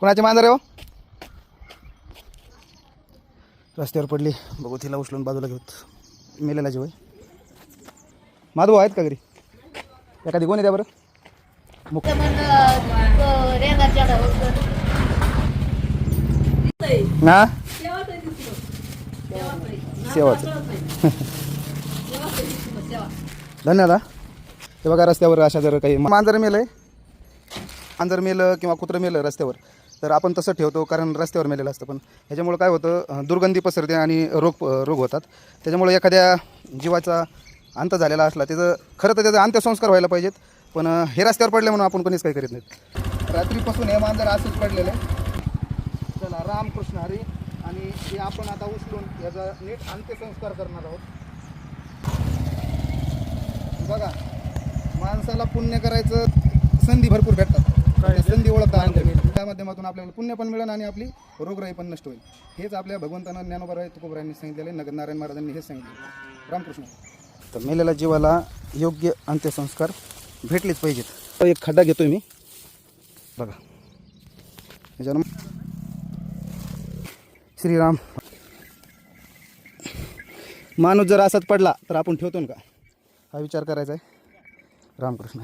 कोणाची मांजर आहे हो? रस्त्यावर पडली. बघू तिला उचलून बाजूला घेऊत मेलेला जीव माधव आहेत का घरी? एखादी कोण आहे त्या बरं? मुक ना सेवाचं. धन्यवाद हे. बघा रस्त्यावर अशा जर काही मांजर मेलं आहे मांजर मेलं किंवा कुत्रं मेलं रस्त्यावर. तर आपण तसं ठेवतो कारण रस्त्यावर मेलेलं असतं. पण ह्याच्यामुळं काय होतं दुर्गंधी पसरते आणि रोग रोग होतात. त्याच्यामुळे एखाद्या जीवाचा अंत झालेला असला त्याचं खरं तर त्याचा अंत्यसंस्कार व्हायला पाहिजेत. पण हे रस्त्यावर पडले म्हणून आपण कोणीच काही करीत नाहीत. रात्रीपासून हे मांजर असंच पडलेलं आहे चला रामकृष्ण हरी आणि हे आपण आता उचलून याचा नीट अंत्यसंस्कार करणार आहोत. बघा माणसाला पुण्य करायचं संधी भरपूर भेटतात. संधी ओळखता पाहिजे. त्या माध्यमातून आपल्याला पुण्य पण मिळेल आणि आपली रोगराई पण नष्ट होईल. हेच आपल्या भगवंतानं ज्ञानोबा तुकोबरायांनी सांगितलेलं नगर नारायण महाराजांनी हेच सांगितलं रामकृष्ण. तर मेलेल्या जीवाला योग्य अंत्यसंस्कार भेटलेच पाहिजेत. एक खड्डा घेतोय मी. बघा. याच्यावर श्रीराम. माणूस जर असाच पडला तर आपण ठेवतो ना का? हा विचार करायचा आहे. रामकृष्ण.